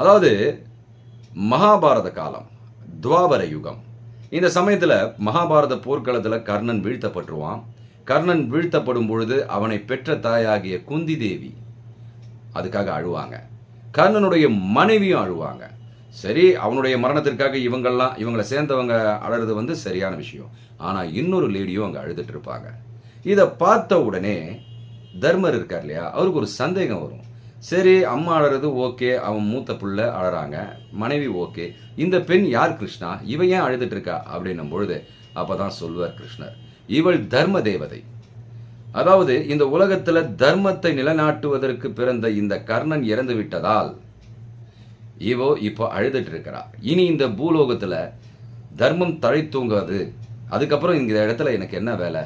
அதாவது மகாபாரத காலம் துவாபர யுகம். இந்த சமயத்தில் மகாபாரத போர்க்களத்தில் கர்ணன் வீழ்த்தப்பட்டுருவான். கர்ணன் வீழ்த்தப்படும் பொழுது அவனை பெற்ற தாயாகிய குந்தி தேவி அதுக்காக அழுவாங்க. கர்ணனுடைய மனைவியும் அழுவாங்க. சரி அவனுடைய மரணத்திற்காக இவங்கெல்லாம் இவங்களை சேர்ந்தவங்க அழறது வந்து சரியான விஷயம். ஆனால் இன்னொரு லேடியும் அங்கே அழுதுட்டு இருப்பாங்க. இதை பார்த்த உடனே தர்மர் இருக்கார் இல்லையா? அவருக்கு ஒரு சந்தேகம் வரும். சரி அம்மா அழறது ஓகே அவன் மூத்த புள்ள அழறாங்க மனைவி ஓகே இந்த பெண் யார் கிருஷ்ணா இவ ஏன் அழுதுட்டு இருக்கா அப்படின்னும் பொழுது அப்பதான் சொல்வார் கிருஷ்ணர் இவள் தர்ம தேவதை. அதாவது இந்த உலகத்துல தர்மத்தை நிலைநாட்டுவதற்கு பிறந்த இந்த கர்ணன் இறந்து விட்டதால் இவோ இப்போ அழுதுட்டு இருக்கிறா. இனி இந்த பூலோகத்துல தர்மம் தழைத்தூங்காது அதுக்கப்புறம் இந்த இடத்துல எனக்கு என்ன வேலை?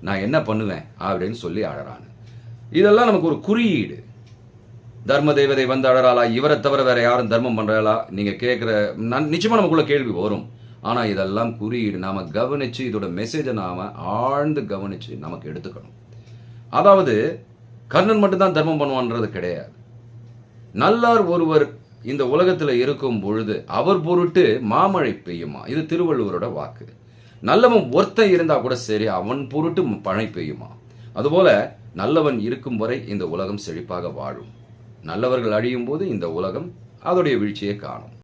நான் என்ன பண்ணுவேன்? அப்படின்னு சொல்லி அழறான். இதெல்லாம் நமக்கு ஒரு குறியீடு. தர்ம தேவதை வந்து அழறாளா இவரை தவிர வேற யாரும் தர்மம் பண்றாளா? நீங்க கேட்குற நான் நிச்சயமா நமக்குள்ள கேள்வி வரும். ஆனா இதெல்லாம் குறியீடு. நாம கவனிச்சு இதோட மெசேஜை நாம ஆழ்ந்து கவனிச்சு நமக்கு எடுத்துக்கணும். அதாவது கர்ணன் மட்டும்தான் தர்மம் பண்ணுவான்றது கிடையாது. நல்லார் ஒருவர் இந்த உலகத்துல இருக்கும் பொழுது அவர் பொருட்டு மாமழை பெய்யுமா? இது திருவள்ளுவரோட வாக்கு. நல்லவன் ஒருத்தன் இருந்தா கூட சரி அவன் பொருட்டு மழை பெய்யுமா? அதுபோல நல்லவன் இருக்கும் வரை இந்த உலகம் செழிப்பாக வாழும். நல்லவர்கள் அழியும் போது இந்த உலகம் அதோடைய வீழ்ச்சியை காணும்.